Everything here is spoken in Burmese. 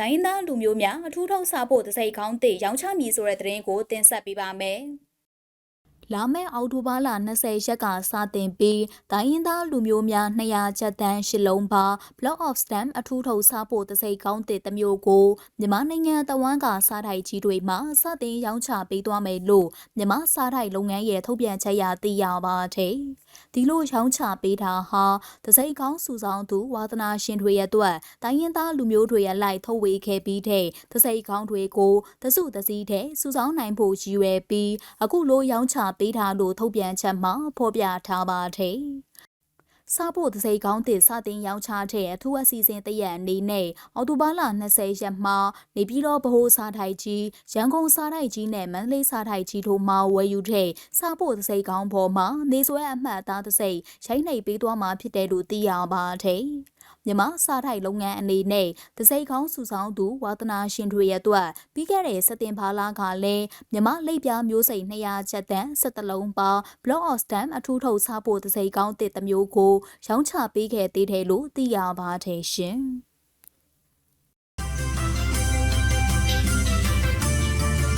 ဒိုင်းသားလူမျိုးများအထူးထုတ်စားဖို့တစိကောင်းတစ်ရောင်းချမည်ဆိုတဲ့သတင်းကိုတင်ဆက်ပေးပါမယ်။လာမယ့်အောက်တိုဘာလ20ရက်ကစတင်ပြီးဒိုင်းရင်သားလူမျိုးများ200ချက်တန်းရှစ်လုံးပါ Block of Stamp အထူးထုတ်စားဖို့တစိကောင်းတစ်တစ်မျိုးကိုမြန်မာနိုင်ငံတဝန်းကစားထိုက်ကြီးတွေမှာစတင်ရောင်းချပေးသွားမယ်လို့မြန်မာစားထိုက်လုပ်ငန်းရဲ့ထုတ်ပြန်ချက်အရသိရပါတယ်။ ဒီလိုရောင်းချပေးတာဟာတစိကောင်းစုဆောင်သူဝါသနာရှင်တွေရဲ့အတွက်ဒိုင်းရင်သားလူမျိုးတွေရဲ့လိုက်ထုတ်ဝေခဲ့ပြီးတဲ့တစိကောင်းတွေကိုတစုတစည်းတဲ့စုဆောင်နိုင်ဖို့ရည်ရွယ်ပြီးအခုလိုရောင်းချပေးထားလို့ထုတ်ပြန်ချက်မှာဖော်ပြထားပါတယ်။ စားဖို့တစိကောင်းတင်စတင်ရောင်းချတဲ့အထူးအစီအစဉ်တရက်အနေနဲ့အော်တိုဘာလ20ရက်မှာနေပြည်တော်ဗဟိုစားထိုက်ကြီးရန်ကုန်စားထိုက်ကြီးနဲ့မန္တလေးစားထိုက်ကြီးတို့မှဝယ်ယူတဲ့စားဖို့တစိကောင်းပေါ်မှာနေဆွဲအမှတ်အသားတစိရိုင်းနှိပ်ပေးသွားမှာဖြစ်တယ်လို့သိရပါတယ်။ မြန်မာစားထိုက်လုပ်ငန်းအနေနဲ့တစိကောင်းစုဆောင်သူဝါသနာရှင်တွေရဲ့အတွက်ပြီးခဲ့တဲ့စက်တင်ဘာလကလည်းမြန်မာလိပ်ပြားမျိုးစိတ်200ချက်တန်း17လုံးပါ Block of Stamp အထူးထုတ်စားဖို့တစိကောင်းတစ်တစ်မျိုးကိုရောင်းချပေးခဲ့သေးတယ်လို့သိရပါတယ်ရှင်။